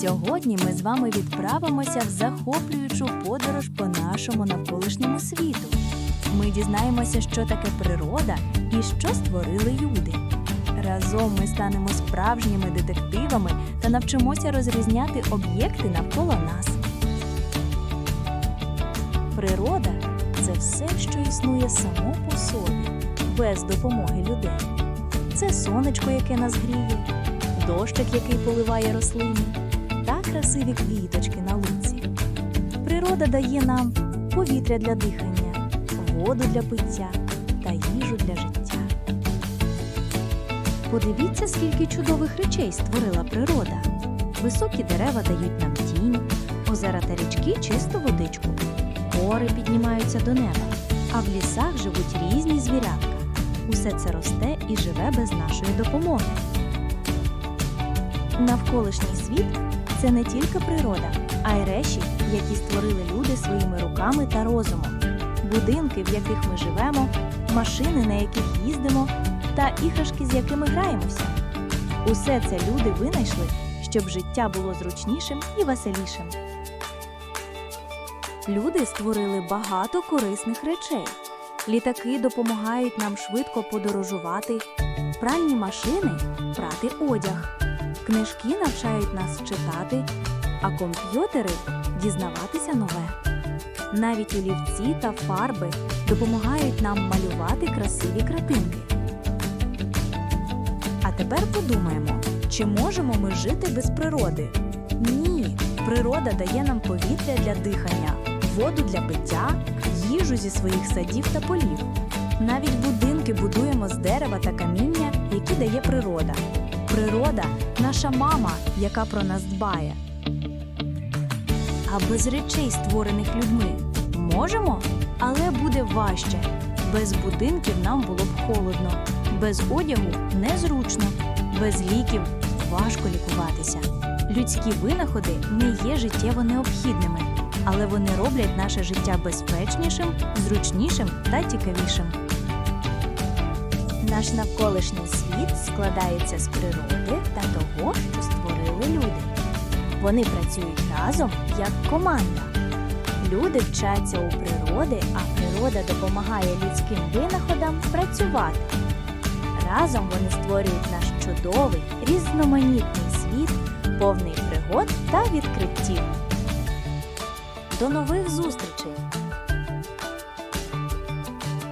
Сьогодні ми з вами відправимося в захоплюючу подорож по нашому навколишньому світу. Ми дізнаємося, що таке природа і що створили люди. Разом ми станемо справжніми детективами та навчимося розрізняти об'єкти навколо нас. Природа це все, що існує само по собі, без допомоги людей. Це сонечко, яке нас гріє, дощик, який поливає рослини, та красиві квіточки на луці. Природа дає нам повітря для дихання, воду для пиття та їжу для життя. Подивіться, скільки чудових речей створила природа. Високі дерева дають нам тінь, озера та річки чисту водичку, гори піднімаються до неба, а в лісах живуть різні звірятка. Усе це росте і живе без нашої допомоги. Навколишній світ це не тільки природа, а й речі, які створили люди своїми руками та розумом, будинки, в яких ми живемо, машини, на яких їздимо, та іграшки, з якими граємося. Усе це люди винайшли, щоб життя було зручнішим і веселішим. Люди створили багато корисних речей. Літаки допомагають нам швидко подорожувати, пральні машини прати одяг, книжки навчають нас читати, а комп'ютери дізнаватися нове. Навіть олівці та фарби допомагають нам малювати красиві картинки. А тепер подумаємо, чи можемо ми жити без природи? Ні, природа дає нам повітря для дихання, воду для пиття, їжу зі своїх садів та полів. Навіть будинки будуємо з дерева та каміння, які дає природа. Природа наша мама, яка про нас дбає. А без речей, створених людьми, можемо, але буде важче. Без будинків нам було б холодно, без одягу незручно, без ліків важко лікуватися. Людські винаходи не є життєво необхідними, але вони роблять наше життя безпечнішим, зручнішим та цікавішим. Наш навколишній світ складається з природи та того, що створили люди. Вони працюють разом як команда. Люди вчаться у природи, а природа допомагає людським винаходам працювати. Разом вони створюють наш чудовий, різноманітний світ, повний пригод та відкриттів. До нових зустрічей!